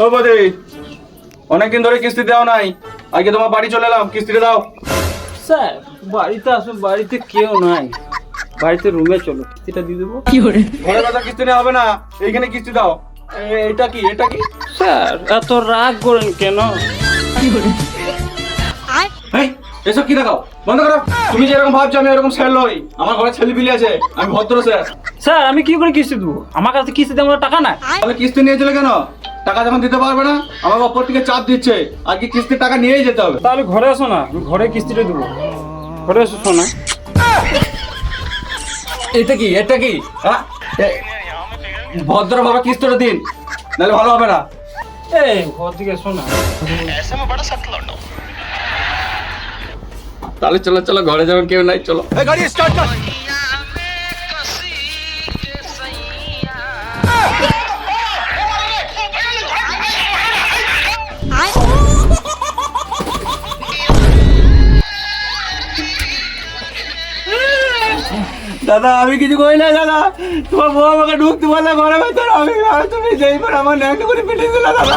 ও বদি অনেকদিন ধরে কিস্তি দেওয়া নাই। আজকে তোমার বাড়ি চলে এলাম কিস্তিটা দাও। স্যার বাড়িতে আসুন বাড়িতে কেউ নাই। বাড়িতে রুমে চলো কিস্তিটা দিয়ে দেবো। ঘরে কথা কিস্তি নেওয়া হবে না এইখানে কিস্তি দাও। এ- এটা কি এটা কি? স্যার এত রাগ করেন কেন? এই, এসব কি দেখাও? বন্ধ করো। তুমি যেরকম ভাবছ আমি এরকম স্যার লই আমার ঘরে ছেলে পিলি আছে আমি ভদ্র স্যার। স্যার আমি কি করে কিস্তি দেবো? আমার কাছে কিস্তি দেওয়ার টাকা নাই। তাহলে কিস্তি নিয়েছিলে কেন? টাকা যখন দিতে পারবে না আমাকে ওপর থেকে চাপ দিচ্ছে। আজকে কিস্তির টাকা নিয়েই যেতে হবে? তাহলে ঘরে আসো না আমি ঘরে কিস্তিটা দেবো। ঘরে এসো শোনা। এটা কি? এটা কি? হ্যাঁ? এ- ভদ্রভাবে কিস্তিটা দিন নাহলে ভালো হবে না। এই ঘর থেকে শোনা তাহলে চলো চলো ঘরে যাবেন কেউ নাই চলো। দাদা, আমি কিছু করি না, দাদা। তোমার বউ আমাকে ঢুকতে বললে ঘরে ভেতর। আমি তুমি যেই করে আমার ন্যাংটা করে পিটিয়ে দিলে, দাদা।